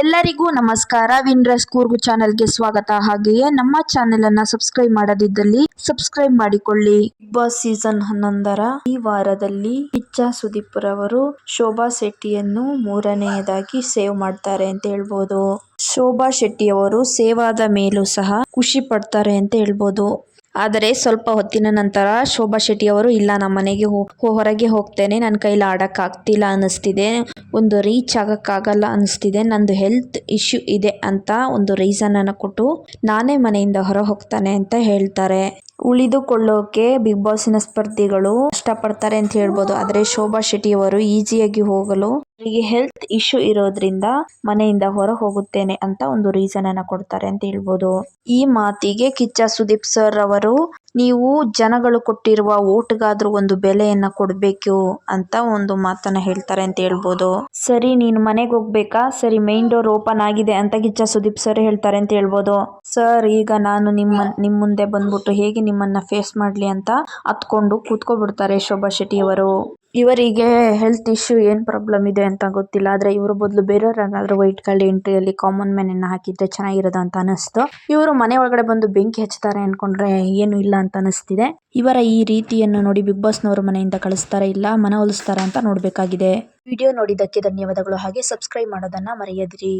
ಎಲ್ಲರಿಗೂ ನಮಸ್ಕಾರ. ವಿನ್ರಸ್ ಕೂರ್ಗು ಚಾನೆಲ್ಗೆ ಸ್ವಾಗತ. ಹಾಗೆಯೇ ನಮ್ಮ ಚಾನೆಲ್ ಅನ್ನ ಸಬ್ಸ್ಕ್ರೈಬ್ ಮಾಡದಿದ್ದಲ್ಲಿ ಸಬ್ಸ್ಕ್ರೈಬ್ ಮಾಡಿಕೊಳ್ಳಿ. ಬಿಗ್ ಬಾಸ್ ಸೀಸನ್ ಹನ್ನೊಂದರ ಈ ವಾರದಲ್ಲಿ ಕಿಚ್ಚ ಸುದೀಪ್ ರವರು ಶೋಭಾ ಶೆಟ್ಟಿಯನ್ನು ಮೂರನೆಯದಾಗಿ ಸೇವ್ ಮಾಡ್ತಾರೆ ಅಂತ ಹೇಳ್ಬೋದು. ಶೋಭಾ ಶೆಟ್ಟಿಯವರು ಸೇವ್ ಆದ ಮೇಲೂ ಸಹ ಖುಷಿ ಪಡ್ತಾರೆ ಅಂತ ಹೇಳ್ಬೋದು. ಆದರೆ ಸ್ವಲ್ಪ ಹೊತ್ತಿನ ನಂತರ ಶೋಭಾ ಶೆಟ್ಟಿ ಅವರು ಇಲ್ಲ ನಮ್ಮ ಮನೆಗೆ ಹೊರಗೆ ಹೋಗ್ತೇನೆ. ನನ್ನ ಕೈಲಿ ಆಡೋಕ್ಕಾಗ್ತಿಲ್ಲ ಅನ್ನಿಸ್ತಿದೆ. ಒಂದು ರೀಚ್ ಆಗೋಕ್ಕಾಗಲ್ಲ ಅನಿಸ್ತಿದೆ ನಂದು ಹೆಲ್ತ್ ಇಶ್ಯೂ ಇದೆ ಅಂತ ಒಂದು ರೀಸನ್ ಅನ್ನು ಕೊಟ್ಟು ನಾನೇ ಮನೆಯಿಂದ ಹೊರ ಹೋಗ್ತಾನೆ ಅಂತ ಹೇಳ್ತಾರೆ. ಉಳಿದುಕೊಳ್ಳೋಕೆ ಬಿಗ್ ಬಾಸಿನ ಸ್ಪರ್ಧಿಗಳು ಕಷ್ಟಪಡ್ತಾರೆ ಅಂತ ಹೇಳ್ಬೋದು. ಆದರೆ ಶೋಭಾ ಶೆಟ್ಟಿ ಅವರು ಈಸಿಯಾಗಿ ಹೋಗಲು ಅವರಿಗೆ ಹೆಲ್ತ್ ಇಶ್ಯೂ ಇರೋದ್ರಿಂದ ಮನೆಯಿಂದ ಹೊರ ಹೋಗುತ್ತೇನೆ ಅಂತ ಒಂದು ರೀಸನ್ ಅನ್ನ ಕೊಡ್ತಾರೆ ಅಂತ ಹೇಳ್ಬೋದು. ಈ ಮಾತಿಗೆ ಕಿಚ್ಚ ಸುದೀಪ್ ಸರ್ ಅವರು, ನೀವು ಜನಗಳು ಕೊಟ್ಟಿರುವ ಓಟ್ಗಾದ್ರೂ ಒಂದು ಬೆಲೆಯನ್ನ ಕೊಡ್ಬೇಕು ಅಂತ ಒಂದು ಮಾತನ್ನ ಹೇಳ್ತಾರೆ ಅಂತ ಹೇಳ್ಬೋದು. ಸರಿ, ನೀನು ಮನೆಗೆ ಹೋಗ್ಬೇಕಾ? ಸರಿ ಮೈನ್ ಡೋರ್ ಓಪನ್ ಆಗಿದೆ ಅಂತ ಕಿಚ್ಚ ಸುದೀಪ್ ಸರ್ ಹೇಳ್ತಾರೆ ಅಂತ ಹೇಳ್ಬೋದು. ಸರ್ ಈಗ ನಾನು ನಿಮ್ಮ, ನಿಮ್ ಮುಂದೆ ಬಂದ್ಬಿಟ್ಟು ಹೇಗೆ ನಿಮ್ಮನ್ನ ಫೇಸ್ ಮಾಡ್ಲಿ ಅಂತ ಹತ್ಕೊಂಡು ಕೂತ್ಕೊಬಿಡ್ತಾರೆ ಶೋಭಾ ಶೆಟ್ಟಿ ಅವರು. ಇವರಿಗೆ ಹೆಲ್ತ್ ಇಶ್ಯೂ ಏನು ಪ್ರಾಬ್ಲಮ್ ಇದೆ ಅಂತ ಗೊತ್ತಿಲ್ಲ. ಆದರೆ ಇವರ ಬದಲು ಬೇರೆಯವ್ರನ್ನಾದ್ರೂ ವೈಟ್ ಕಾರ್ಡ್ ಎಂಟ್ರಿಯಲ್ಲಿ ಕಾಮನ್ ಮ್ಯಾನನ್ನು ಹಾಕಿದ್ರೆ ಚೆನ್ನಾಗಿರೋದು ಅಂತ ಅನಿಸ್ತು ಇವರು ಮನೆ ಒಳಗಡೆ ಬಂದು ಬೆಂಕಿ ಹಚ್ತಾರೆ ಅನ್ಕೊಂಡ್ರೆ ಏನು ಇಲ್ಲ ಅಂತ ಅನಿಸ್ತಿದೆ ಇವರ ಈ ರೀತಿಯನ್ನು ನೋಡಿ ಬಿಗ್ ಬಾಸ್ನವರು ಮನೆಯಿಂದ ಕಳಿಸ್ತಾರೆ ಇಲ್ಲ, ಮನ ಒಲಿಸ್ತಾರೆ ಅಂತ ನೋಡಬೇಕಾಗಿದೆ. ವಿಡಿಯೋ ನೋಡಿದ್ದಕ್ಕೆ ಧನ್ಯವಾದಗಳು. ಹಾಗೆ ಸಬ್ಸ್ಕ್ರೈಬ್ ಮಾಡೋದನ್ನ ಮರೆಯದಿರಿ.